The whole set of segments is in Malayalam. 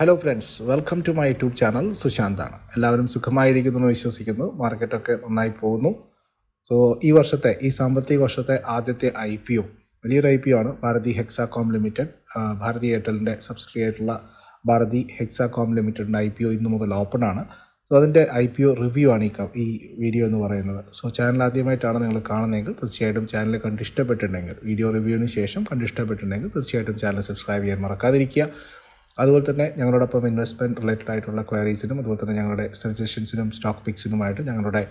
Hello friends welcome to my YouTube channel സുശാന്താണ് എല്ലാവരും സുഖമായിരിക്കുന്നു എന്ന് വിശ്വസിക്കുന്നു. മാർക്കറ്റൊക്കെ നന്നായി പോകുന്നു. സോ ഈ വർഷത്തെ ഈ സാമ്പത്തിക വർഷത്തെ ആദ്യത്തെ ഐ പി ഒ വലിയൊരു ഐ പി ഒ ആണ് ഭാരതി ഹെക്സാകോം ലിമിറ്റഡ് ഭാരതി എയർടെലിന്റെ സബ്സിഡറി ആയിട്ടുള്ള ഭാരതി ഹെക്സാകോം ലിമിറ്റഡിന്റെ ഐ പി ഒ ഇന്ന് മുതൽ ഓപ്പൺ ആണ്. സോ അതിന്റെ ഐ പി ഒ റിവ്യൂ ആണ് ഈ ഈ വീഡിയോ എന്ന് പറയുന്നത്. സോ ചാനൽ ആദ്യമായിട്ടാണ് നിങ്ങൾ കാണുന്നതെങ്കിൽ തീർച്ചയായിട്ടും ചാനൽ കണ്ടിഷ്ടപ്പെട്ടിട്ടുണ്ടെങ്കിൽ വീഡിയോ റിവ്യൂവിന് ശേഷം കണ്ടിഷ്ടപ്പെട്ടിട്ടുണ്ടെങ്കിൽ തീർച്ചയായിട്ടും ചാനൽ സബ്സ്ക്രൈബ് ചെയ്യാൻ മറക്കാതിരിക്കുക. അതുപോലെ തന്നെ ഞങ്ങളോടൊപ്പം ഇൻവെസ്റ്റ്മെന്റ് റിലേറ്റഡ് ആയിട്ടുള്ള ക്വയറീസിനും അതുപോലെ തന്നെ ഞങ്ങളുടെ സജഷൻസിനും സ്റ്റോക്ക് പിക്സിനുമായിട്ട് ഞങ്ങളുടെ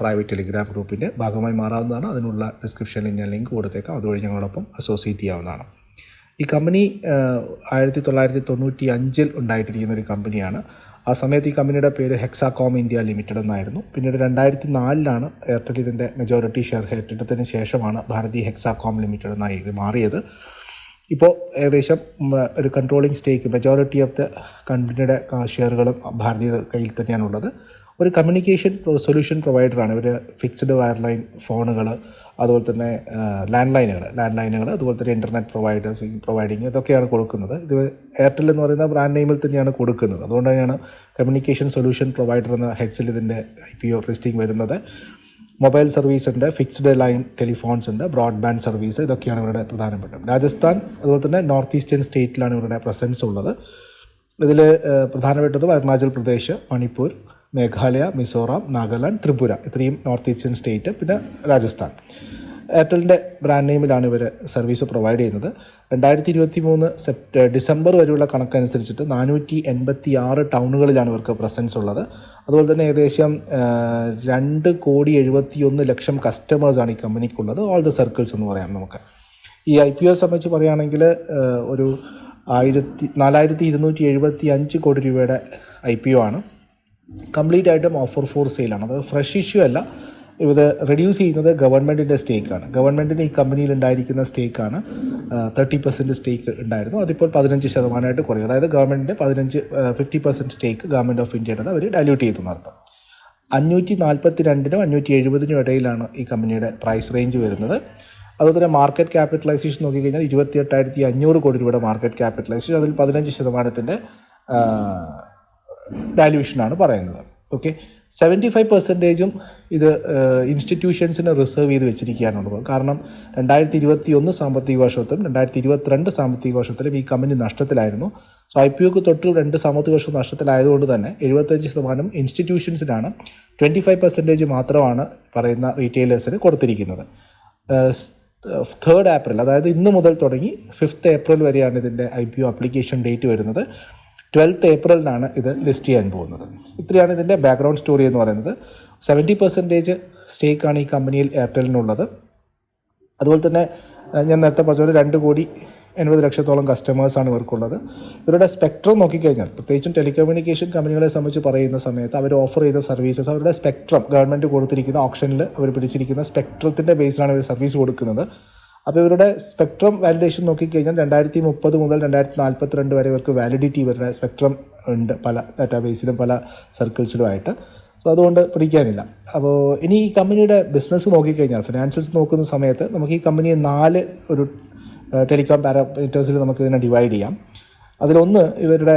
പ്രൈവറ്റ് ടെലിഗ്രാം ഗ്രൂപ്പിന്റെ ഭാഗമായി മാറാവുന്നതാണ്. അതിനുള്ള ഡിസ്ക്രിപ്ഷനിൽ ഞാൻ ലിങ്ക് കൊടുത്തേക്കാം. അതുവഴി ഞങ്ങളോടൊപ്പം അസോസിയേറ്റ് ചെയ്യാവുന്നതാണ്. ഈ കമ്പനി ആയിരത്തി തൊള്ളായിരത്തി തൊണ്ണൂറ്റി അഞ്ചിൽ ഉണ്ടായിട്ടിരിക്കുന്ന ഒരു കമ്പനിയാണ് ആ സമയത്ത് ഈ കമ്പനിയുടെ പേര് ഹെക്സാകോം ഇന്ത്യ ലിമിറ്റഡ് എന്നായിരുന്നു. പിന്നീട് രണ്ടായിരത്തി നാലിലാണ് എയർടെൽ ഇതിന്റെ മെജോറിറ്റി ഷെയർ ഏറ്റെടുത്തതിന് ശേഷമാണ് ഭാരതി ഹെക്സാകോം ലിമിറ്റഡ് എന്നായി ഇത് മാറിയത്. ഇപ്പോൾ ഏകദേശം ഒരു controlling stake majority of the കമ്പനിയുടെ ഷെയറുകളും ഭാരതീയ കയ്യിൽ തന്നെയാണുള്ളത്. ഒരു കമ്മ്യൂണിക്കേഷൻ സൊല്യൂഷൻ പ്രൊവൈഡറാണ് ഇവർ ഫിക്സ്ഡ് വയർലൈൻ ഫോണുകൾ അതുപോലെ തന്നെ ലാൻഡ് ലൈനുകൾ ലാൻഡ് ലൈനുകൾ അതുപോലെ തന്നെ ഇന്റർനെറ്റ് പ്രൊവൈഡേഴ്സ് പ്രൊവൈഡിങ് ഇതൊക്കെയാണ് കൊടുക്കുന്നത്. ഇത് എയർടെൽ എന്ന് പറയുന്ന ബ്രാൻഡ് നെയിമിൽ തന്നെയാണ് കൊടുക്കുന്നത്. അതുകൊണ്ട് തന്നെയാണ് കമ്മ്യൂണിക്കേഷൻ സൊല്യൂഷൻ പ്രൊവൈഡർ എന്ന ഹെഡ്സിൽ ഇതിന്റെ ഐ പി ഒ ലിസ്റ്റിംഗ് വരുന്നത്. മൊബൈൽ സർവീസ് ഉണ്ട് ഫിക്സ്ഡ് ലൈൻ ടെലിഫോൺസ് ഉണ്ട് ബ്രോഡ്ബാൻഡ് സർവീസ് ഇതൊക്കെയാണ് ഇവരുടെ പ്രധാനപ്പെട്ട രാജസ്ഥാൻ അതുപോലെ തന്നെ നോർത്ത് ഈസ്റ്റേൺ സ്റ്റേറ്റിലാണ് ഇവരുടെ പ്രസൻസ് ഉള്ളത്. ഇതിൽ പ്രധാനപ്പെട്ടതും അരുണാചൽ പ്രദേശ് മണിപ്പൂർ മേഘാലയ മിസോറാം നാഗാലാൻഡ് ത്രിപുര. ഇത്രയും നോർത്ത് ഈസ്റ്റേൺ സ്റ്റേറ്റ് പിന്നെ രാജസ്ഥാൻ. എയർടെലിന്റെ ബ്രാൻഡ് നെയിമിലാണ് ഇവർ സർവീസ് പ്രൊവൈഡ് ചെയ്യുന്നത്. രണ്ടായിരത്തി ഇരുപത്തി മൂന്ന് സെപ്റ്റ് ഡിസംബർ വരെയുള്ള കണക്കനുസരിച്ചിട്ട് നാനൂറ്റി എൺപത്തി ആറ് ടൗണുകളിലാണ് ഇവർക്ക് പ്രസൻസ് ഉള്ളത്. അതുപോലെ തന്നെ ഏകദേശം രണ്ട് കോടി എഴുപത്തി ഒന്ന് ലക്ഷം കസ്റ്റമേഴ്സാണ് ഈ കമ്പനിക്കുള്ളത് ഓൾ ദ സർക്കിൾസ് എന്ന് പറയാം നമുക്ക്. ഈ ഐ പി ഒ സംബന്ധിച്ച് പറയുകയാണെങ്കിൽ ഒരു ആയിരത്തി നാലായിരത്തി ഇരുന്നൂറ്റി എഴുപത്തി അഞ്ച് കോടി രൂപയുടെ ഐ പി ഒ ആണ്. കംപ്ലീറ്റ് ആയിട്ടും ഓഫർ ഫോർ സെയിലാണ് അത് ഫ്രഷ് ഇഷ്യൂ അല്ല. ഇത് റെഡ്യൂസ് ചെയ്യുന്നത് ഗവൺമെന്റിന്റെ സ്റ്റേക്കാണ് ഗവൺമെന്റിന് ഈ കമ്പനിയിൽ ഉണ്ടായിരിക്കുന്ന സ്റ്റേക്കാണ് തേർട്ടി പെർസെന്റ് സ്റ്റേക്ക് ഉണ്ടായിരുന്നു. അതിപ്പോൾ പതിനഞ്ച് ശതമാനമായിട്ട് കുറയും. അതായത് ഗവൺമെന്റിന്റെ പതിനഞ്ച് fifty percent stake government of ഇന്ത്യയുടെ അവർ ഡൈല്യൂട്ട് ചെയ്തു നടത്തും അഞ്ഞൂറ്റി നാൽപ്പത്തി രണ്ടിനും അഞ്ഞൂറ്റി എഴുപതിനും ഇടയിലാണ് ഈ കമ്പനിയുടെ പ്രൈസ് റേഞ്ച് വരുന്നത്. അതുപോലെ തന്നെ മാർക്കറ്റ് ക്യാപിറ്റലൈസേഷൻ നോക്കിക്കഴിഞ്ഞാൽ ഇരുപത്തി എട്ടായിരത്തി അഞ്ഞൂറ് കോടി രൂപയുടെ മാർക്കറ്റ് ക്യാപിറ്റലൈസേഷൻ അതിൽ പതിനഞ്ച് ശതമാനത്തിന്റെ വാല്യൂഷനാണ് പറയുന്നത്. ഓക്കെ സെവന്റി ഫൈവ് പെർസെന്റേജും ഇത് ഇൻസ്റ്റിറ്റ്യൂഷൻസിന് റിസർവ് ചെയ്ത് വെച്ചിരിക്കുകയാണുള്ളത്. കാരണം രണ്ടായിരത്തി ഇരുപത്തി ഒന്ന് സാമ്പത്തിക വർഷത്തിലും രണ്ടായിരത്തി ഇരുപത്തിരണ്ട് സാമ്പത്തിക വർഷത്തിലും ഈ കമ്പനി നഷ്ടത്തിലായിരുന്നു. സോ ഐ പി ഒക്ക് തൊട്ട് രണ്ട് സാമ്പത്തിക വർഷം നഷ്ടത്തിലായതുകൊണ്ട് തന്നെ എഴുപത്തഞ്ച് ശതമാനം ഇൻസ്റ്റിറ്റ്യൂഷൻസിനാണ് ട്വന്റി ഫൈവ് പെർസെന്റേജ് മാത്രമാണ് പറയുന്ന റീറ്റെയിലേഴ്സിന് കൊടുത്തിരിക്കുന്നത്. തേർഡ് ഏപ്രിൽ അതായത് ഇന്ന് മുതൽ തുടങ്ങി ഫിഫ്ത്ത് ഏപ്രിൽ വരെയാണ് ഇതിന്റെ I P O application date വരുന്നത്. ട്വൽത്ത് ഏപ്രിലിനാണ് ഇത് ലിസ്റ്റ് ചെയ്യാൻ പോകുന്നത്. ഇത്രയാണ് ഇതിന്റെ ബാക്ക്ഗ്രൗണ്ട് സ്റ്റോറി എന്ന് പറയുന്നത്. സെവന്റി പെർസെന്റേജ് സ്റ്റേക്കാണ് ഈ കമ്പനിയിൽ എയർടെലിനുള്ളത് അതുപോലെ തന്നെ ഞാൻ നേരത്തെ പറഞ്ഞ രണ്ട് കോടി എൺപത് ലക്ഷത്തോളം കസ്റ്റമേഴ്സാണ് ഇവർക്കുള്ളത്. ഇവരുടെ സ്പെക്ട്രം നോക്കിക്കഴിഞ്ഞാൽ പ്രത്യേകിച്ചും ടെലികമ്മ്യൂണിക്കേഷൻ കമ്പനികളെ സംബന്ധിച്ച് പറയുന്ന സമയത്ത് അവർ ഓഫർ ചെയ്ത സർവീസസ് അവരുടെ സ്പെക്ട്രം ഗവൺമെന്റ് കൊടുത്തിരിക്കുന്ന ഓപ്ഷനിൽ അവർ പിടിച്ചിരിക്കുന്ന സ്പെക്ട്രത്തിന്റെ ബേസിലാണ് ഇവർ സർവീസ് കൊടുക്കുന്നത്. അപ്പോൾ ഇവരുടെ സ്പെക്ട്രം വാലിഡേഷൻ നോക്കിക്കഴിഞ്ഞാൽ രണ്ടായിരത്തി മുപ്പത് മുതൽ രണ്ടായിരത്തി നാൽപ്പത്തിരണ്ട് വരെ ഇവർക്ക് വാലിഡിറ്റി ഇവരുടെ സ്പെക്ട്രം ഉണ്ട് പല ഡാറ്റാബേസിലും പല സർക്കിൾസിലുമായിട്ട് സോ അതുകൊണ്ട് പിടിക്കാനില്ല. അപ്പോൾ ഇനി ഈ കമ്പനിയുടെ ബിസിനസ് നോക്കിക്കഴിഞ്ഞാൽ ഫിനാൻഷ്യൽസ് നോക്കുന്ന സമയത്ത് നമുക്ക് ഈ കമ്പനിയെ നാല് ഒരു ടെലികോം പാരാമീറ്റേഴ്സിൽ നമുക്ക് ഇതിനെ ഡിവൈഡ് ചെയ്യാം. അതിലൊന്ന് ഇവരുടെ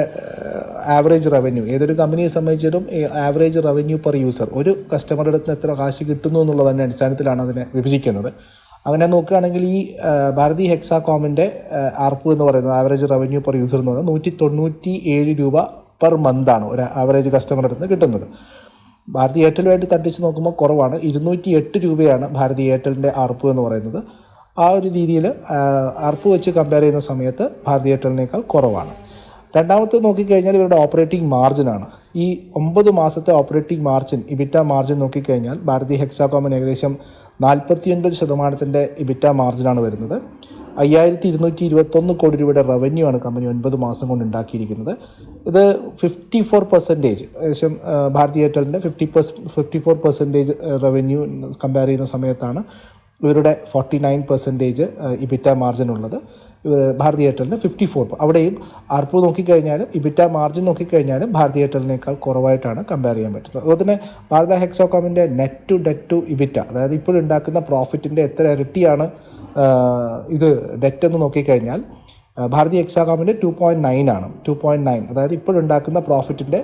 ആവറേജ് റവന്യൂ ഏതൊരു കമ്പനിയെ സംബന്ധിച്ചിട്ടും ആവറേജ് റവന്യൂ പെർ യൂസർ ഒരു കസ്റ്റമറുടെ അടുത്ത് എത്ര കാശ് കിട്ടുന്നു എന്നുള്ളതിന്റെ അടിസ്ഥാനത്തിലാണ് അതിനെ വിഭജിക്കുന്നത്. അങ്ങനെ നോക്കുകയാണെങ്കിൽ ഈ ഭാരതി ഹെക്സാ ഹെക്സാകോമിന്റെ ആർപ്പു എന്ന് പറയുന്നത് ആവറേജ് റവന്യൂ പെർ യൂസർ എന്ന് പറയുന്നത് നൂറ്റി തൊണ്ണൂറ്റി ഏഴ് രൂപ പെർ മന്താണ് ഒരു ആവറേജ് കസ്റ്റമറിൽ നിന്ന് കിട്ടുന്നത്. ഭാരതി എയർടെലുമായിട്ട് തട്ടിച്ച് നോക്കുമ്പോൾ കുറവാണ്. ഇരുന്നൂറ്റി എട്ട് രൂപയാണ് ഭാരതി എയർടെലിന്റെ ആർപ്പു എന്ന് പറയുന്നത്. ആ ഒരു രീതിയിൽ ആർപ്പു വെച്ച് കമ്പയർ ചെയ്യുന്ന സമയത്ത് ഭാരതി എയർടെലിനേക്കാൾ കുറവാണ്. രണ്ടാമത്തെ നോക്കിക്കഴിഞ്ഞാൽ ഇവരുടെ ഓപ്പറേറ്റിംഗ് മാർജിനാണ് ഈ ഒമ്പത് മാസത്തെ ഓപ്പറേറ്റിംഗ് മാർജിൻ ഇബിറ്റ മാർജിൻ നോക്കിക്കഴിഞ്ഞാൽ ഭാരതി ഹെക്സാകോമിന് ഏകദേശം നാൽപ്പത്തിയൊൻപത് ശതമാനത്തിന്റെ ഇബിറ്റ മാർജിനാണ് വരുന്നത്. അയ്യായിരത്തി ഇരുന്നൂറ്റി ഇരുപത്തൊന്ന് കോടി രൂപയുടെ റവന്യൂ ആണ് കമ്പനി ഒൻപത് മാസം കൊണ്ട് ഉണ്ടാക്കിയിരിക്കുന്നത്. ഇത് ഫിഫ്റ്റി ഫോർ പെർസെന്റേജ് ഏകദേശം Bharti എയർടെലിന്റെ fifty per fifty four percentage revenue compare ചെയ്യുന്ന സമയത്താണ് ഇവരുടെ forty nine percentage EBITDA margin ഉള്ളത്. ഭാരതി എയർടെലിന് ഫിഫ്റ്റി ഫോർ അവിടെയും ആർപ്പു നോക്കിക്കഴിഞ്ഞാലും ഇബിറ്റ മാർജിൻ നോക്കിക്കഴിഞ്ഞാലും ഭാരതി എയർടെലിനേക്കാൾ കുറവായിട്ടാണ് കമ്പയർ ചെയ്യാൻ പറ്റുന്നത്. അതുപോലെ തന്നെ Bharat ഹെക്സോകോമിന്റെ net to debt to EBITDA അതായത് ഇപ്പോഴുണ്ടാക്കുന്ന പ്രോഫിറ്റിന്റെ എത്ര ഇരട്ടിയാണ് ഇത് ഡെറ്റ് എന്ന് നോക്കിക്കഴിഞ്ഞാൽ ഭാരതി എക്സാകോമിന്റെ ടു പോയിന്റ് നയൻ ആണ്. ടു പോയിന്റ് നയൻ അതായത് ഇപ്പോഴുണ്ടാക്കുന്ന പ്രോഫിറ്റിന്റെ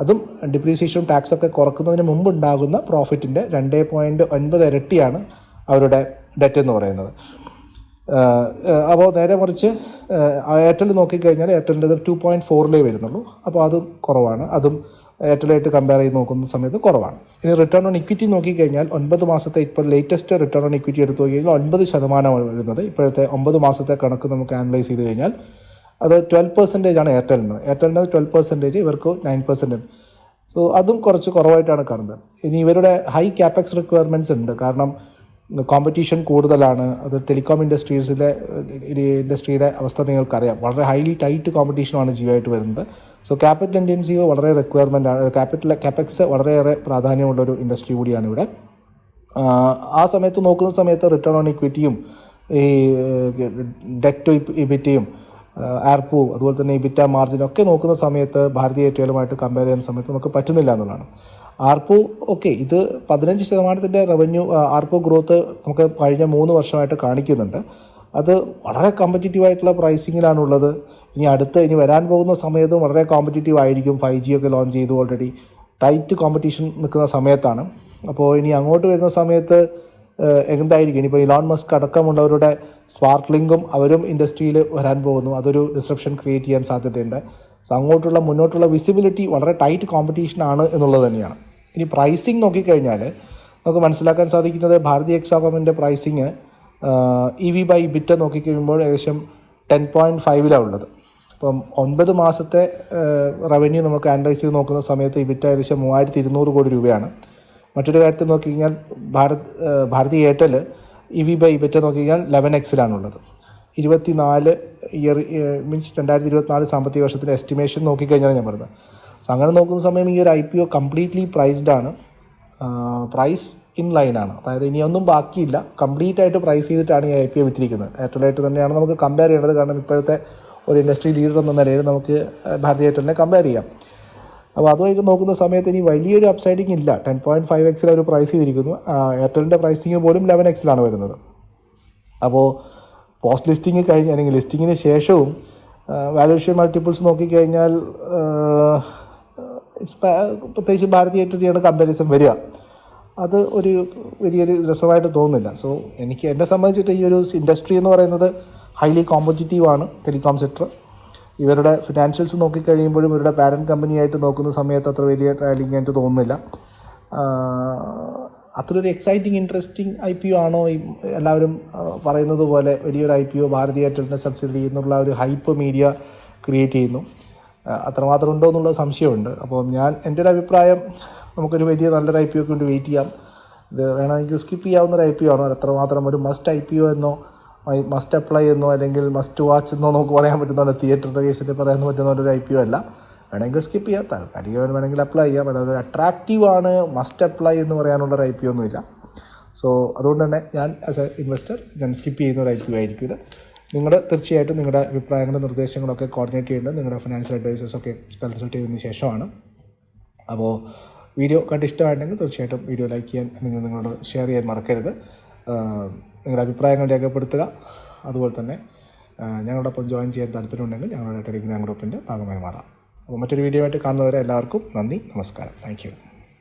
അതും ഡിപ്രീസിയേഷനും ടാക്സൊക്കെ കുറക്കുന്നതിന് മുമ്പ് ഉണ്ടാകുന്ന പ്രോഫിറ്റിന്റെ രണ്ട് പോയിന്റ് ഒൻപത് ഇരട്ടിയാണ് അവരുടെ ഡെറ്റ് എന്ന് പറയുന്നത്. അപ്പോൾ നേരെ മറിച്ച് എയർടെൽ നോക്കിക്കഴിഞ്ഞാൽ എയർടെലിന്റെ ടു പോയിന്റ് ഫോറിലേ വരുന്നുള്ളൂ. അപ്പോൾ അതും കുറവാണ്. അതും എയർടെലായിട്ട് കമ്പയർ ചെയ്ത് നോക്കുന്ന സമയത്ത് കുറവാണ്. ഇനി റിട്ടേൺ ഓൺ ഇക്വിറ്റി നോക്കിക്കഴിഞ്ഞാൽ ഒൻപത് മാസത്തെ ഇപ്പോൾ ലേറ്റസ്റ്റ് റിട്ടേൺ ഓൺ ഇക്വിറ്റി എടുത്തു കഴിഞ്ഞാൽ ഒൻപത് ശതമാനമാണ് വരുന്നത്. ഇപ്പോഴത്തെ ഒമ്പത് മാസത്തെ കണക്ക് നമുക്ക് അനലൈസ് ചെയ്ത് കഴിഞ്ഞാൽ അത് ട്വൽവ് പെർസെന്റേജ് ആണ് എയർടെലിന് എയർടെലിന് ട്വൽവ് പെർസെന്റേജ് ഇവർക്ക് നയൻ പെർസെന്റ് സോ അതും കുറച്ച് കുറവായിട്ടാണ് കാണുന്നത്. ഇനി ഇവരുടെ ഹൈ ക്യാപെക്സ് റിക്വയർമെന്റ്സ് ഉണ്ട്. കാരണം കോമ്പറ്റീഷൻ കൂടുതലാണ്. അത് ടെലികോം ഇൻഡസ്ട്രീസിലെ ഇൻഡസ്ട്രിയുടെ അവസ്ഥ നിങ്ങൾക്കറിയാം. വളരെ ഹൈലി ടൈറ്റ് കോമ്പറ്റീഷനാണ് ജിയോ ആയിട്ട് വരുന്നത്. സോ ക്യാപിറ്റൽ ഇന്റൻസീവ് വളരെ റിക്വയർമെന്റ് ആണ്. ക്യാപിറ്റൽ ക്യാപെക്സ് വളരെയേറെ പ്രാധാന്യമുള്ളൊരു ഇൻഡസ്ട്രി കൂടിയാണ് ഇവിടെ. ആ സമയത്ത് നോക്കുന്ന സമയത്ത് റിട്ടേൺ ഓൺ ഇക്വിറ്റിയും ഈ ഡെറ്റ് ടു ഇബിറ്റയും ആർപ്പു അതുപോലെ തന്നെ ഇബിറ്റ മാർജിൻ ഒക്കെ നോക്കുന്ന സമയത്ത് ഭാരതീയ എയർടെലുമായിട്ട് കമ്പയർ ചെയ്യുന്ന സമയത്ത് നമുക്ക് പറ്റുന്നില്ല എന്നുള്ളതാണ്. ആർപ്പു ഓക്കെ ഇത് പതിനഞ്ച് ശതമാനത്തിന്റെ റവന്യൂ ആർപ്പു ഗ്രോത്ത് നമുക്ക് കഴിഞ്ഞ മൂന്ന് വർഷമായിട്ട് കാണിക്കുന്നുണ്ട്. അത് വളരെ കോമ്പറ്റീറ്റീവ് ആയിട്ടുള്ള പ്രൈസിങ്ങിലാണുള്ളത് ഇനി അടുത്ത് ഇനി വരാൻ പോകുന്ന സമയത്തും വളരെ കോമ്പറ്റീറ്റീവ് ആയിരിക്കും. ഫൈവ് ജി ഒക്കെ ലോഞ്ച് ചെയ്തു ഓൾറെഡി ടൈറ്റ് കോമ്പറ്റീഷൻ നിൽക്കുന്ന സമയത്താണ്. അപ്പോൾ ഇനി അങ്ങോട്ട് വരുന്ന സമയത്ത് എന്തായിരിക്കും? ഇനിയിപ്പോൾ ഇലോൺ മസ്ക് അടക്കമുള്ളവരുടെ സ്പാർക്ലിങ്കും അവരും ഇൻഡസ്ട്രിയിൽ വരാൻ പോകുന്നു. അതൊരു ഡിസ്ട്രപ്ഷൻ ക്രിയേറ്റ് ചെയ്യാൻ സാധ്യതയുണ്ട്. സോ അങ്ങോട്ടുള്ള മുന്നോട്ടുള്ള വിസിബിലിറ്റി വളരെ ടൈറ്റ് കോമ്പറ്റീഷൻ ആണ് എന്നുള്ളത് തന്നെയാണ്. ഇനി പ്രൈസിങ് നോക്കിക്കഴിഞ്ഞാൽ നമുക്ക് മനസ്സിലാക്കാൻ സാധിക്കുന്നത് Bharti എക്സാകോമിന്റെ pricing E V by bit നോക്കിക്കഴിയുമ്പോൾ ഏകദേശം ടെൻ പോയിന്റ് ഫൈവിലാണ് ഉള്ളത്. അപ്പം ഒൻപത് മാസത്തെ റവന്യൂ നമുക്ക് അനലൈസ് ചെയ്ത് നോക്കുന്ന സമയത്ത് ഇബിറ്റ ഏകദേശം മൂവായിരത്തി ഇരുന്നൂറ് കോടി രൂപയാണ്. മറ്റൊരു കാര്യത്തിൽ നോക്കി കഴിഞ്ഞാൽ Bharat Bharti Airtel E V by EBITDA നോക്കിക്കഴിഞ്ഞാൽ ലെവൻ എക്സിലാണുള്ളത് ഇരുപത്തി നാല് ഇയർ മീൻസ് രണ്ടായിരത്തി ഇരുപത്തിനാല് സാമ്പത്തിക വർഷത്തിന്റെ എസ്റ്റിമേഷൻ നോക്കിക്കഴിഞ്ഞാൽ ഞാൻ പറഞ്ഞത്. സോ അങ്ങനെ നോക്കുന്ന സമയം ഈ ഒരു I P O completely priced ആണ്. പ്രൈസ് ഇൻ ലൈനാണ് അതായത് ഇനിയൊന്നും ബാക്കിയില്ല. കംപ്ലീറ്റ് ആയിട്ട് പ്രൈസ് ചെയ്തിട്ടാണ് ഈ ഐ പി ഒ വിറ്റിരിക്കുന്നത്. ഏറ്റവുമായിട്ട് തന്നെയാണ് നമുക്ക് കമ്പയർ ചെയ്യേണ്ടത്. കാരണം ഇപ്പോഴത്തെ ഒരു ഇൻഡസ്ട്രി ലീഡർ എന്ന നിലയിൽ നമുക്ക് ഭാരതീയ എയർടെലിനെ കമ്പയർ ചെയ്യാം. അപ്പോൾ അതുമായിട്ട് നോക്കുന്ന സമയത്ത് ഇനി വലിയൊരു അപ്സൈഡിങ് ഇല്ല. ടെൻ പോയിന്റ് ഫൈവ് എക്സിൽ അവർ പ്രൈസ് ചെയ്തിരിക്കുന്നു. എയർടെലിന്റെ പ്രൈസിങ് പോലും ലെവൻ എക്സിലാണ് വരുന്നത്. അപ്പോൾ പോസ്റ്റ് ലിസ്റ്റിംഗ് കഴിഞ്ഞ് അല്ലെങ്കിൽ ലിസ്റ്റിങ്ങിന് ശേഷവും വാല്യൂഷൻ മൾട്ടിപ്പിൾസ് നോക്കിക്കഴിഞ്ഞാൽ പ്രത്യേകിച്ച് ഭാരതീയ എയർടെലിയാണ് കമ്പാരിസൺ വരിക. അത് ഒരു വലിയൊരു രസമായിട്ട് തോന്നുന്നില്ല. സോ എനിക്ക് എന്നെ സംബന്ധിച്ചിട്ട് ഈ ഒരു ഇൻഡസ്ട്രി എന്ന് പറയുന്നത് ഹൈലി കോമ്പറ്റീറ്റീവ് ആണ് ടെലികോം സെക്ടർ ഇവരുടെ ഫിനാൻഷ്യൽസ് നോക്കിക്കഴിയുമ്പോഴും ഇവരുടെ പാരന്റ് കമ്പനിയായിട്ട് നോക്കുന്ന സമയത്ത് അത്ര വലിയ ട്രാലിംഗ് ആയിട്ട് തോന്നുന്നില്ല. അത്രയൊരു exciting interesting I P O ആണോ ഈ എല്ലാവരും പറയുന്നത് പോലെ വലിയൊരു ഐ പി ഒ ഭാരതി എയർടെലിന്റെ സബ്സിഡി എന്നുള്ള ഒരു ഹൈപ്പ് മീഡിയ ക്രിയേറ്റ് ചെയ്യുന്നു. അത്രമാത്രം ഉണ്ടോ എന്നുള്ള സംശയമുണ്ട്. അപ്പോൾ ഞാൻ എന്റെ ഒരു അഭിപ്രായം നമുക്കൊരു വലിയ നല്ലൊരു ഐ പി ഒക്ക് വേണ്ടി വെയിറ്റ് ചെയ്യാം. ഇത് വേണമെങ്കിൽ സ്കിപ്പ് ചെയ്യാവുന്ന ഒരു ഐ പി ഒ ആണോ അത്രമാത്രം ഒരു മസ്റ്റ് ഐ പി ഒ എന്നോ മസ്റ്റ് അപ്ലൈ എന്നോ അല്ലെങ്കിൽ മസ്റ്റ് വാച്ച് എന്നോ നമുക്ക് പറയാൻ പറ്റുന്ന തിയേറ്ററിന്റെ കേസിൽ പറയാൻ പറ്റുന്ന ഒരു ഐ പി ഒ അല്ല. വേണമെങ്കിൽ സ്കിപ്പ് ചെയ്യാം. താൽക്കാലികമായി വേണമെങ്കിൽ അപ്ലൈ ചെയ്യാം. അല്ലാതെ അട്രാക്റ്റീവ് ആണ് മസ്റ്റ് അപ്ലൈ എന്ന് പറയാനുള്ള ഒരു ഐ പി ഒന്നുമില്ല. സോ അതുകൊണ്ട് തന്നെ ഞാൻ ആസ് എ ഇൻവെസ്റ്റർ ഞാൻ സ്കിപ്പ് ചെയ്യുന്ന ഒരു ഐ പി ആയിരിക്കും ഇത്. നിങ്ങൾ തീർച്ചയായിട്ടും നിങ്ങളുടെ അഭിപ്രായങ്ങളും നിർദ്ദേശങ്ങളൊക്കെ കോർഡിനേറ്റ് ചെയ്യേണ്ടത് നിങ്ങളുടെ ഫിനാൻഷ്യൽ അഡ്വൈസേഴ്സൊക്കെ കൺസൾട്ട് ചെയ്തതിന് ശേഷമാണ്. അപ്പോൾ വീഡിയോ കണ്ട് ഇഷ്ടമായിട്ടുണ്ടെങ്കിൽ തീർച്ചയായിട്ടും വീഡിയോ ലൈക്ക് ചെയ്യാൻ നിങ്ങൾ നിങ്ങളോട് ഷെയർ ചെയ്യാൻ മറക്കരുത്. നിങ്ങളുടെ അഭിപ്രായങ്ങൾ രേഖപ്പെടുത്തുക. അതുപോലെ തന്നെ ഞങ്ങളോടൊപ്പം ജോയിൻ ചെയ്യാൻ താല്പര്യമുണ്ടെങ്കിൽ ഞങ്ങളുടെ ടെലിഗ്രാം ഗ്രൂപ്പിന്റെ ഭാഗമായി മാറാം. അപ്പോൾ മറ്റൊരു വീഡിയോ ആയിട്ട് കാണുന്നവരെ എല്ലാവർക്കും നന്ദി നമസ്കാരം. താങ്ക്